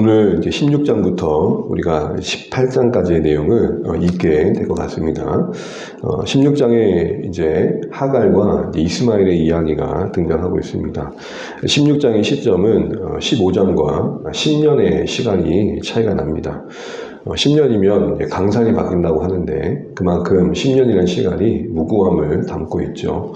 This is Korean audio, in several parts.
오늘 이제 16장부터 우리가 18장까지의 내용을 어, 읽게 될 것 같습니다. 어, 16장에 이제 하갈과 이스마엘의 이야기가 등장하고 있습니다. 16장의 시점은 어, 15장과 10년의 시간이 차이가 납니다. 어, 10년이면 강산이 바뀐다고 하는데 그만큼 10년이라는 시간이 무고함을 담고 있죠.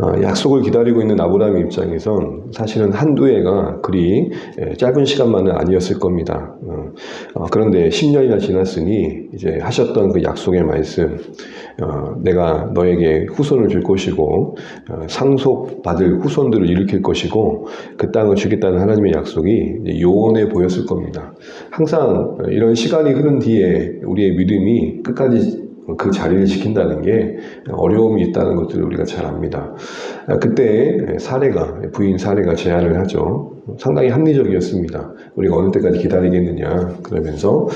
어, 약속을 기다리고 있는 아브라함 입장에선 사실은 한두 해가 그리 예, 짧은 시간만은 아니었을 겁니다. 어, 어, 그런데 10년이나 지났으니 이제 하셨던 그 약속의 말씀, 어, 내가 너에게 후손을 줄 것이고 어, 상속받을 후손들을 일으킬 것이고 그 땅을 주겠다는 하나님의 약속이 요원해 보였을 겁니다. 항상 이런 시간이 흐른 뒤에 우리의 믿음이 끝까지 그 자리를 지킨다는 게 어려움이 있다는 것들을 우리가 잘 압니다. 아, 그때 사례가 부인 사례가 제안을 하죠. 상당히 합리적이었습니다. 우리가 어느 때까지 기다리겠느냐 그러면서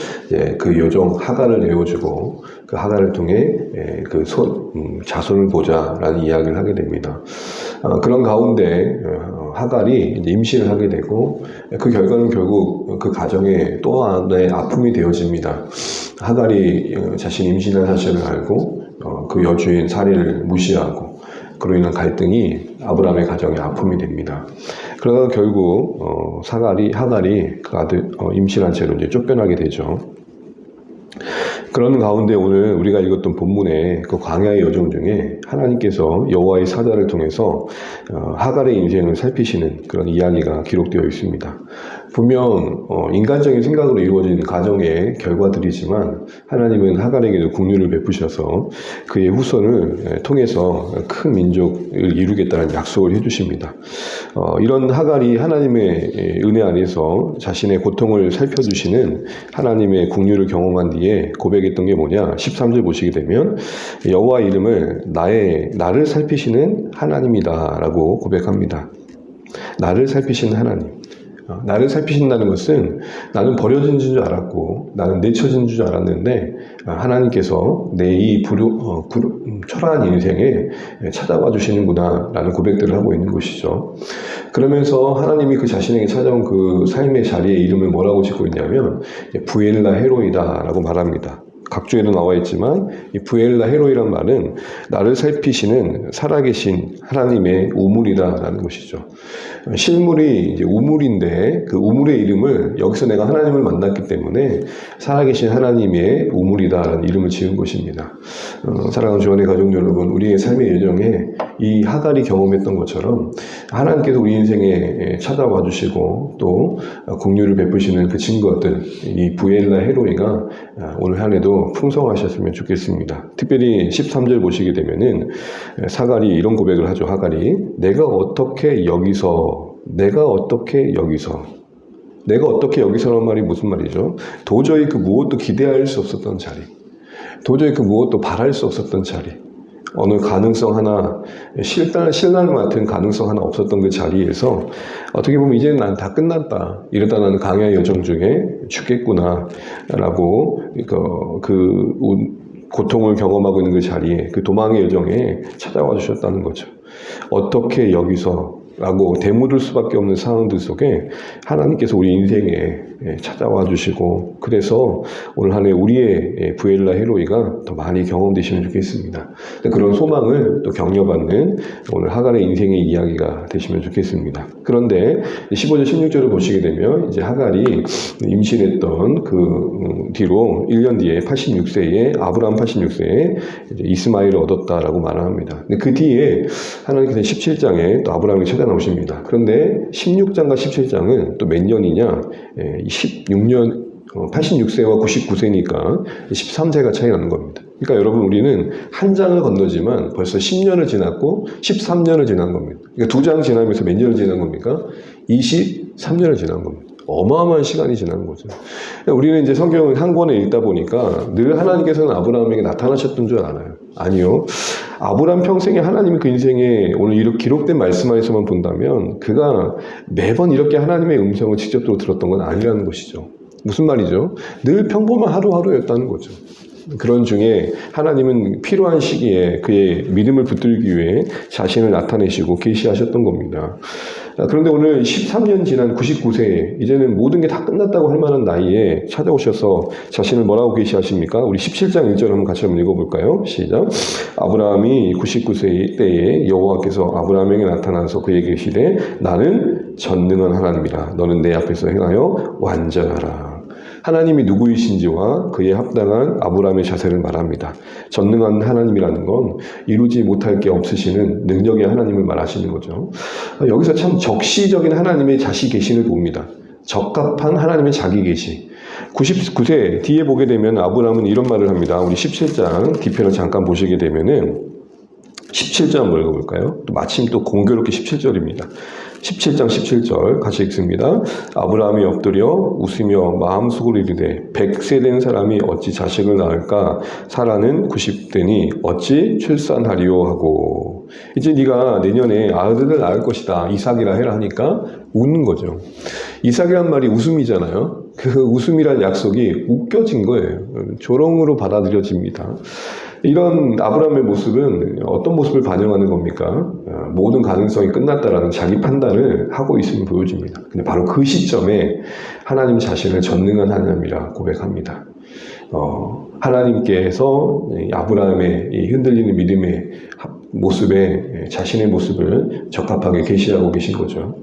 그 여종 하갈을 내어주고 그 하갈을 통해 예, 그 손, 음, 자손을 보자라는 이야기를 하게 됩니다. 아, 그런 가운데 어, 하갈이 임신을 하게 되고 그 결과는 결국 그 가정에 또 하나의 아픔이 되어집니다. 하갈이 어, 자신 임신한 사실을 알고 어, 그 여주인 사례를 무시하고 그로 인한 갈등이 아브라함의 가정에 아픔이 됩니다. 그러다 결국 어, 사갈이 하갈이 그 아들 어, 임신한 채로 이제 쫓겨나게 되죠. 그런 가운데 오늘 우리가 읽었던 본문의 그 광야의 여정 중에 하나님께서 여호와의 사자를 통해서 어, 하갈의 인생을 살피시는 그런 이야기가 기록되어 있습니다. 분명 어, 인간적인 생각으로 이루어진 가정의 결과들이지만 하나님은 하갈에게도 국류를 베푸셔서 그의 후손을 예, 통해서 큰 민족을 이루겠다는 약속을 해주십니다. 어, 이런 하갈이 하나님의 예, 은혜 안에서 자신의 고통을 살펴주시는 하나님의 국류를 경험한 뒤에 고백했던 게 뭐냐? 13절 보시게 되면 여호와 이름을 나의 나를 살피시는 하나님이다라고 고백합니다. 나를 살피시는 하나님. 어, 나를 살피신다는 것은 나는 버려진 줄 알았고 나는 내쳐진 줄 알았는데 어, 하나님께서 내 이 불효, 어, 불- 음, 초라한 인생에 찾아와 주시는구나라는 고백들을 하고 있는 것이죠. 그러면서 하나님이 그 자신에게 찾아온 그 삶의 자리에 이름을 뭐라고 짓고 있냐면 부엘라 헤로이다라고 말합니다. 각주에도 나와 있지만 이 부엘라 헤로이란 말은 나를 살피시는 살아계신 하나님의 우물이다라는 것이죠. 실물이 이제 우물인데 그 우물의 이름을 여기서 내가 하나님을 만났기 때문에 살아계신 하나님의 우물이다라는 이름을 지은 것입니다. 어, 사랑하는 주원의 가족 여러분, 우리의 삶의 여정에 이 하갈이 경험했던 것처럼 하나님께서 우리 인생에 찾아와 주시고 또 공유를 베푸시는 그 증거들, 이 부엘라 헤로이가 오늘 한 해도 풍성하셨으면 좋겠습니다. 특별히 13절 보시게 되면은 사갈이 이런 고백을 하죠. 하갈이 내가 어떻게 여기서 내가 어떻게 여기서 내가 어떻게 여기서란 말이 무슨 말이죠? 도저히 그 무엇도 기대할 수 없었던 자리. 도저히 그 무엇도 바랄 수 없었던 자리. 어느 가능성 하나, 실날, 실날 같은 가능성 하나 없었던 그 자리에서 어떻게 보면 이제는 난 다 끝났다. 이러다 나는 강야의 여정 중에 죽겠구나. 라고 그, 그 고통을 경험하고 있는 그 자리에 그 도망의 여정에 찾아와 주셨다는 거죠. 어떻게 여기서 라고 되물을 수밖에 없는 상황들 속에 하나님께서 우리 인생에 예, 찾아와 주시고 그래서 오늘 한 해 우리의 예, 부엘라 헤로이가 더 많이 경험되시면 좋겠습니다. 그런 소망을 또 격려받는 오늘 하갈의 인생의 이야기가 되시면 좋겠습니다. 그런데 15절 16절을 보시게 되면 이제 하갈이 임신했던 그 음, 뒤로 1년 뒤에 86세에 아브라함 86세에 이스마엘을 얻었다라고 말합니다. 그 뒤에 하나님께서 17장에 또 아브라함이 찾아 나오십니다. 그런데 16장과 17장은 또 몇 년이냐? 예, 16년, 86세와 99세니까 13세가 차이 나는 겁니다. 그러니까 여러분 우리는 한 장을 건너지만 벌써 10년을 지났고 13년을 지난 겁니다. 그러니까 두 장 지나면서 몇 년을 지난 겁니까? 23년을 지난 겁니다. 어마어마한 시간이 지난 거죠. 우리는 이제 성경을 한 권에 읽다 보니까 늘 하나님께서는 아브라함에게 나타나셨던 줄 알아요. 아니요. 아브라함 평생에 하나님이 그 인생에 오늘 이렇게 기록된 말씀 안에서만 본다면 그가 매번 이렇게 하나님의 음성을 직접적으로 들었던 건 아니라는 것이죠. 무슨 말이죠? 늘 평범한 하루하루였다는 거죠. 그런 중에 하나님은 필요한 시기에 그의 믿음을 붙들기 위해 자신을 나타내시고 계시하셨던 겁니다. 아, 그런데 오늘 13년 지난 99세, 이제는 모든 게 다 끝났다고 할 만한 나이에 찾아오셔서 자신을 뭐라고 계시하십니까? 우리 17장 1절 한번 같이 한번 읽어볼까요? 시작. 아브라함이 99세 때에 여호와께서 아브라함에게 나타나서 그에게 계시되 나는 전능한 하나님이라. 너는 내 앞에서 행하여 완전하라. 하나님이 누구이신지와 그에 합당한 아브라함의 자세를 말합니다. 전능한 하나님이라는 건 이루지 못할 게 없으시는 능력의 하나님을 말하시는 거죠. 여기서 참 적시적인 하나님의 자시 계신을 봅니다. 적합한 하나님의 자기 계시. 99세 뒤에 보게 되면 아브라함은 이런 말을 합니다. 우리 17장 뒤편을 잠깐 보시게 되면은 17절 한번 읽어볼까요? 또 마침 또 공교롭게 17절입니다. 17장 17절 같이 읽습니다. 아브라함이 엎드려 웃으며 마음속으로 이르되 백세 된 사람이 어찌 자식을 낳을까? 사라는 90대니 어찌 출산하리요 하고 이제 네가 내년에 아들을 낳을 것이다. 이삭이라 해라 하니까 웃는 거죠. 이삭이란 말이 웃음이잖아요. 그 웃음이란 약속이 웃겨진 거예요. 조롱으로 받아들여집니다. 이런 아브라함의 모습은 어떤 모습을 반영하는 겁니까? 어, 모든 가능성이 끝났다라는 자기 판단을 하고 있음을 보여줍니다. 근데 바로 그 시점에 하나님 자신을 전능한 하나님이라 고백합니다. 어, 하나님께서 이 아브라함의 이 흔들리는 믿음의 합- 모습에 자신의 모습을 적합하게 계시하고 계신 거죠.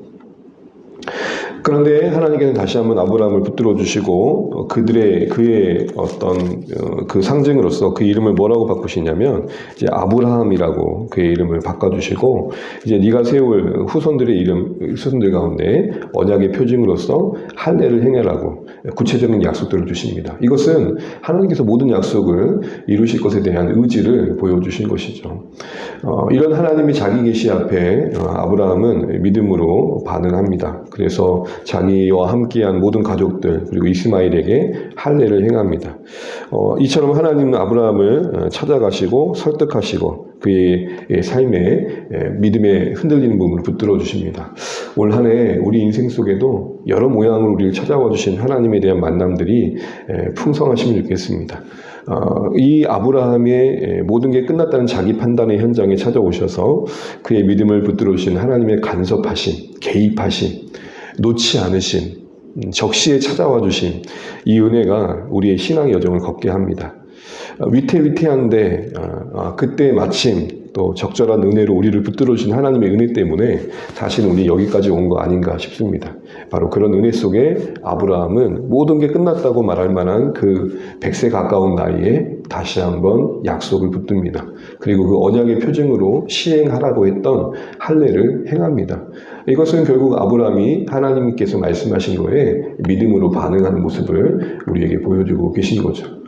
그런데 하나님께는 다시 한번 아브라함을 붙들어 주시고 어, 그들의 그의 어떤 어, 그 상징으로서 그 이름을 뭐라고 바꾸시냐면 이제 아브라함이라고 그의 이름을 바꿔 주시고 이제 네가 세울 후손들의 이름 후손들 가운데 언약의 표징으로서 할례를 행하라고 구체적인 약속들을 주십니다. 이것은 하나님께서 모든 약속을 이루실 것에 대한 의지를 보여주신 것이죠. 어, 이런 하나님의 자기 계시 앞에 어, 아브라함은 믿음으로 반응합니다. 그래서 자기와 함께한 모든 가족들 그리고 이스마일에게 할례를 행합니다. 어, 이처럼 하나님은 아브라함을 어, 찾아가시고 설득하시고 그의 예, 삶에 예, 믿음에 흔들리는 부분을 붙들어 주십니다. 올 한 해 우리 인생 속에도 여러 모양으로 우리를 찾아와 주신 하나님에 대한 만남들이 예, 풍성하시면 좋겠습니다. 어, 이 아브라함의 예, 모든 게 끝났다는 자기 판단의 현장에 찾아오셔서 그의 믿음을 붙들어 주신 하나님의 간섭하심, 개입하심, 놓지 않으심, 음, 적시에 찾아와 주신 이 은혜가 우리의 신앙의 여정을 걷게 합니다. 어, 위태위태한데 어, 어, 그때 마침 또 적절한 은혜로 우리를 붙들어 주신 하나님의 은혜 때문에 사실 우리 여기까지 온 거 아닌가 싶습니다. 바로 그런 은혜 속에 아브라함은 모든 게 끝났다고 말할 만한 그 100세 가까운 나이에 다시 한번 약속을 붙듭니다. 그리고 그 언약의 표징으로 시행하라고 했던 할례를 행합니다. 이것은 결국 아브라함이 하나님께서 말씀하신 거에 믿음으로 반응하는 모습을 우리에게 보여주고 계신 거죠.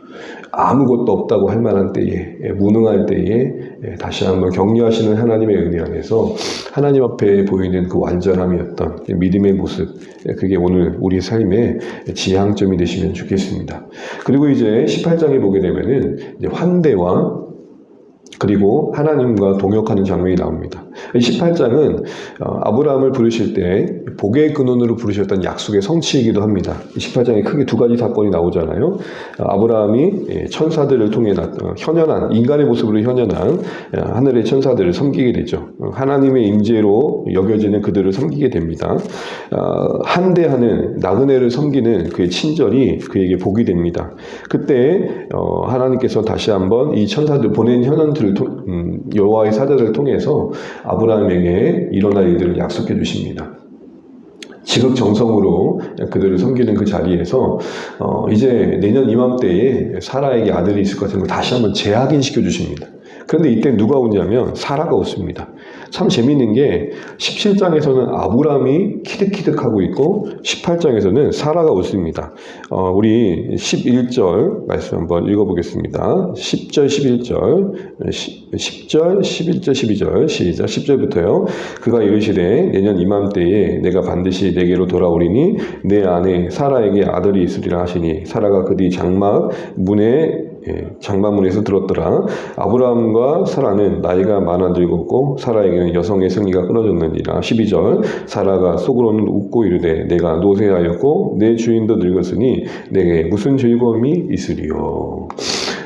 아무것도 없다고 할 만한 때에, 예, 무능할 때에 예, 다시 한번 격려하시는 하나님의 은혜 안에서 하나님 앞에 보이는 그 완전함이었던 믿음의 모습, 예, 그게 오늘 우리 삶의 지향점이 되시면 좋겠습니다. 그리고 이제 18장에 보게 되면은 환대와 그리고 하나님과 동역하는 장면이 나옵니다. 18장은 어, 아브라함을 부르실 때 복의 근원으로 부르셨던 약속의 성취이기도 합니다. 18장에 크게 두 가지 사건이 나오잖아요. 어, 아브라함이 예, 천사들을 통해 나- 어, 현현한 인간의 모습으로 현현한 어, 하늘의 천사들을 섬기게 되죠. 어, 하나님의 임재로 여겨지는 그들을 섬기게 됩니다. 어, 한대하는 나그네를 섬기는 그의 친절이 그에게 복이 됩니다. 그때 어, 하나님께서 다시 한번 이 천사들 보낸 현원들을 통- 음, 여호와의 사자들을 통해서 아브라함에게 일어날 일들을 약속해 주십니다. 지극정성으로 그들을 섬기는 그 자리에서 어, 이제 내년 이맘때에 사라에게 아들이 있을 것 같은 걸 다시 한번 재확인시켜 주십니다. 그런데 이때 누가 오냐면 사라가 없습니다. 참 재미있는 게 17장에서는 아브람이 키득키득하고 있고 18장에서는 사라가 없습니다. 어, 우리 11절 말씀 한번 읽어보겠습니다. 10절, 11절, 10 절, 11절, 12절 시작 10절부터요. 그가 이르시되 내년 이맘때에 내가 반드시 내게로 돌아오리니 내 안에 사라에게 아들이 있으리라 하시니 사라가 그뒤 장막 문에 예, 장막문에서 들었더라. 아브라함과 사라는 나이가 많아 늙었고 사라에게는 여성의 생리가 끊어졌느니라. 12절 사라가 속으로는 웃고 이르되 내가 노쇠하였고 내 주인도 늙었으니 내게 무슨 즐거움이 있으리요.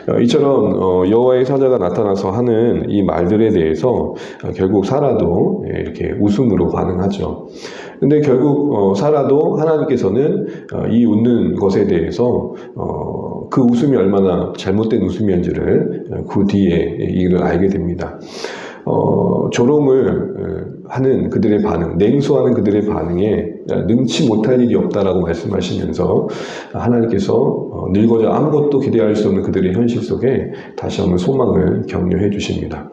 어, 이처럼 어, 여호와의 사자가 나타나서 하는 이 말들에 대해서 어, 결국 사라도 예, 이렇게 웃음으로 반응하죠. 근데 결국 어, 사라도 하나님께서는 어, 이 웃는 것에 대해서 어, 그 웃음이 얼마나 잘못된 웃음이었는지를 어, 그 뒤에 이를 알게 됩니다. 어, 조롱을 어, 하는 그들의 반응, 냉소하는 그들의 반응에 능치 못할 일이 없다라고 말씀하시면서 하나님께서 어, 늙어져 아무것도 기대할 수 없는 그들의 현실 속에 다시 한번 소망을 격려해 주십니다.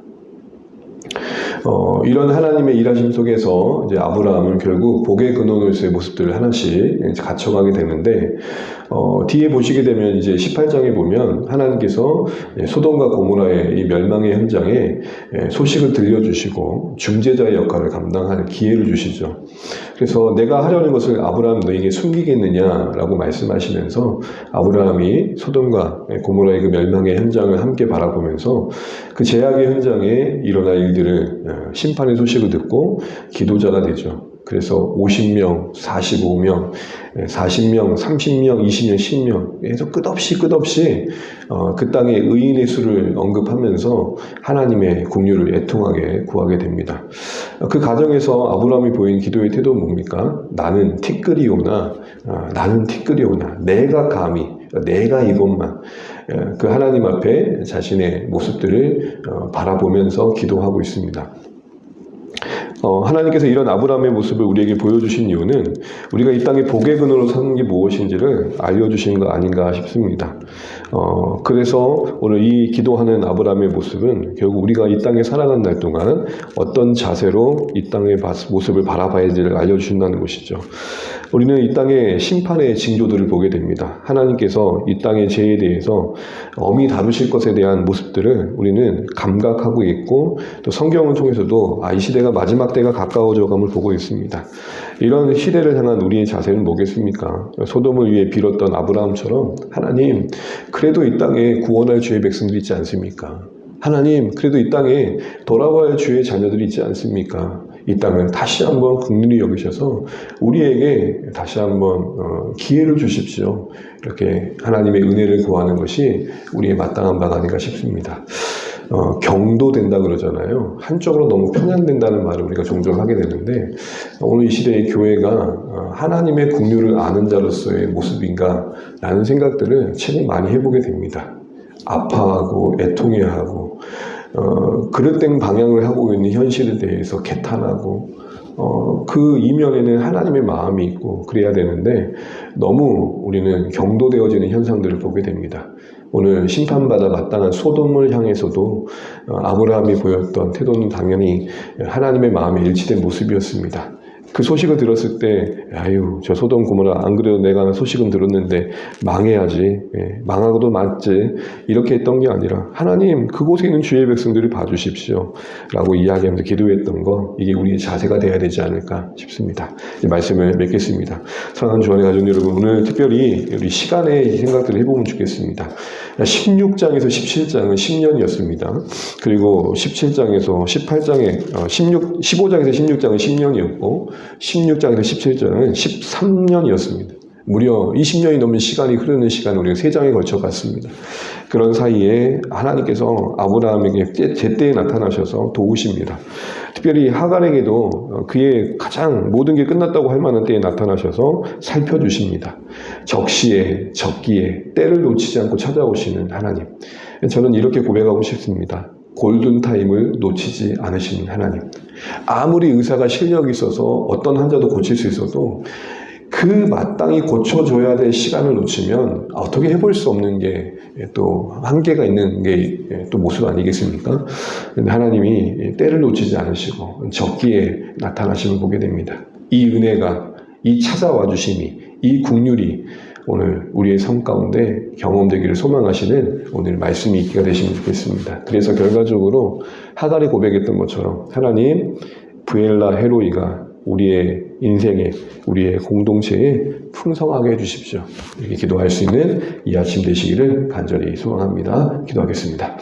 어, 이런 하나님의 일하심 속에서 이제 아브라함은 결국 복의 근원으로서의 모습들을 하나씩 갖춰가게 되는데 어, 뒤에 보시게 되면 이제 18장에 보면 하나님께서 소돔과 고모라의 이 멸망의 현장에 예, 소식을 들려주시고 중재자의 역할을 감당하는 기회를 주시죠. 그래서 내가 하려는 것을 아브라함 너에게 숨기겠느냐라고 말씀하시면서 아브라함이 소돔과 고모라의 그 멸망의 현장을 함께 바라보면서 그 제약의 현장에 일어날 일들을 어, 심판의 소식을 듣고 기도자가 되죠. 그래서 50명, 45명, 40명, 30명, 20명, 10명 계속 끝없이 끝없이 어, 그 땅의 의인의 수를 언급하면서 하나님의 국류를 애통하게 구하게 됩니다. 그 과정에서 아브라함이 보인 기도의 태도는 뭡니까? 나는 티끌이오나 어, 나는 티끌이오나 내가 감히 내가 이것만 그 하나님 앞에 자신의 모습들을 어, 바라보면서 기도하고 있습니다. 어, 하나님께서 이런 아브라함의 모습을 우리에게 보여주신 이유는 우리가 이 땅에 복의 근원으로 사는 게 무엇인지를 알려주시는 거 아닌가 싶습니다. 어, 그래서 오늘 이 기도하는 아브라함의 모습은 결국 우리가 이 땅에 살아간 날 동안 어떤 자세로 이 땅의 모습을 바라봐야 지를 알려주신다는 것이죠. 우리는 이 땅의 심판의 징조들을 보게 됩니다. 하나님께서 이 땅의 죄에 대해서 엄히 다루실 것에 대한 모습들을 우리는 감각하고 있고 또 성경을 통해서도 아, 이 시대가 마지막 때가 가까워져 감을 보고 있습니다. 이런 시대를 향한 우리의 자세는 뭐겠습니까? 소돔을 위해 빌었던 아브라함처럼 하나님, 그래도 이 땅에 구원할 주의 백성들이 있지 않습니까? 하나님, 그래도 이 땅에 돌아와야 할 주의 자녀들이 있지 않습니까? 이 땅을 다시 한번 국민이 여기셔서 우리에게 다시 한번 어, 기회를 주십시오. 이렇게 하나님의 은혜를 구하는 것이 우리의 마땅한 바가 아닌가 싶습니다. 어, 경도된다 그러잖아요. 한쪽으로 너무 편향된다는 말을 우리가 종종 하게 되는데 오늘 이 시대의 교회가 어, 하나님의 국류를 아는 자로서의 모습인가 라는 생각들을 최근 많이 해보게 됩니다. 아파하고 애통해하고 어, 그릇된 방향을 하고 있는 현실에 대해서 개탄하고 어, 그 이면에는 하나님의 마음이 있고 그래야 되는데 너무 우리는 경도되어지는 현상들을 보게 됩니다. 오늘 심판받아 마땅한 소돔을 향해서도 어, 아브라함이 보였던 태도는 당연히 하나님의 마음에 일치된 모습이었습니다. 그 소식을 들었을 때, 아유, 저 소돔 고모라 안 그래도 내가 소식은 들었는데 망해야지, 예, 망하고도 맞지. 이렇게 했던 게 아니라 하나님 그곳에 있는 주의 백성들을 봐주십시오. 라고 이야기하면서 기도했던 거 이게 우리의 자세가 돼야 되지 않을까 싶습니다. 이 말씀을 맺겠습니다. 사랑하는 주안의 가족 여러분, 오늘 특별히 우리 시간의 생각들을 해보면 좋겠습니다. 16장에서 17장은 10년이었습니다. 그리고 17장에서 18장에, 16, 15장에서 16장은 10년이었고, 16장에서 17장은 13년이었습니다. 무려 20년이 넘는 시간이 흐르는 시간을 우리가 세 장에 걸쳐 갔습니다. 그런 사이에 하나님께서 아브라함에게 제때에 나타나셔서 도우십니다. 특별히 하갈에게도 그의 가장 모든 게 끝났다고 할 만한 때에 나타나셔서 살펴주십니다. 적시에, 적기에, 때를 놓치지 않고 찾아오시는 하나님. 저는 이렇게 고백하고 싶습니다. 골든타임을 놓치지 않으시는 하나님. 아무리 의사가 실력이 있어서 어떤 환자도 고칠 수 있어도 그 마땅히 고쳐줘야 될 시간을 놓치면 어떻게 해볼 수 없는 게 또 한계가 있는 게 또 모습 아니겠습니까? 근데 하나님이 때를 놓치지 않으시고 적기에 나타나심을 보게 됩니다. 이 은혜가, 이 찾아와 주심이, 이 국률이 오늘 우리의 삶 가운데 경험되기를 소망하시는 오늘 말씀이 있기가 되시면 좋겠습니다. 그래서 결과적으로 하갈이 고백했던 것처럼 하나님 부엘라 헤로이가 우리의 인생에 우리의 공동체에 풍성하게 해주십시오. 이렇게 기도할 수 있는 이 아침 되시기를 간절히 소망합니다. 기도하겠습니다.